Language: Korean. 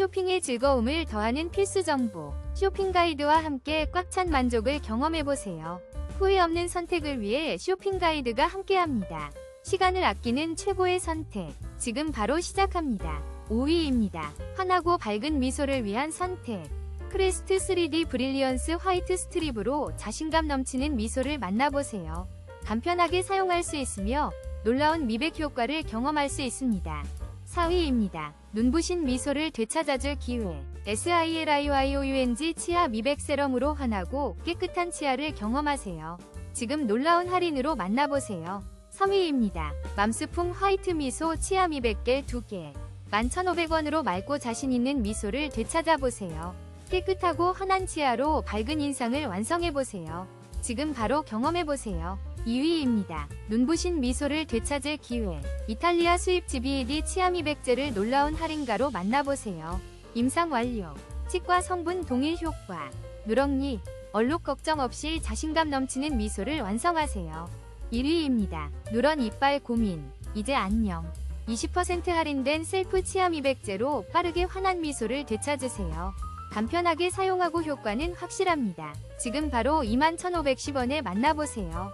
쇼핑의 즐거움을 더하는 필수 정보. 쇼핑 가이드와 함께 꽉 찬 만족을 경험해보세요. 후회 없는 선택을 위해 쇼핑 가이드가 함께합니다. 시간을 아끼는 최고의 선택. 지금 바로 시작합니다. 5위입니다. 환하고 밝은 미소를 위한 선택. 크레스트 3D 브릴리언스 화이트 스트립으로 자신감 넘치는 미소를 만나보세요. 간편하게 사용할 수 있으며 놀라운 미백 효과를 경험할 수 있습니다. 4위입니다. 눈부신 미소를 되찾아줄 기회. SILIYOUNG 치아 미백 세럼으로 환하고 깨끗한 치아를 경험하세요. 지금 놀라운 할인으로 만나보세요. 3위입니다. 맘스풍 화이트 미소 치아 미백겔 2개. 11,500원으로 맑고 자신 있는 미소를 되찾아보세요. 깨끗하고 환한 치아로 밝은 인상을 완성해보세요. 지금 바로 경험해보세요. 2위입니다. 눈부신 미소를 되찾을 기회. 이탈리아 수입 GBED 치아 미 백제를 놀라운 할인가로 만나보세요. 임상 완료. 치과 성분 동일 효과. 누렁니, 얼룩 걱정 없이 자신감 넘치는 미소를 완성하세요. 1위입니다. 누런 이빨 고민. 이제 안녕. 20% 할인된 셀프 치아 미 백제로 빠르게 환한 미소를 되찾으세요. 간편하게 사용하고 효과는 확실합니다. 지금 바로 21,510원에 만나보세요.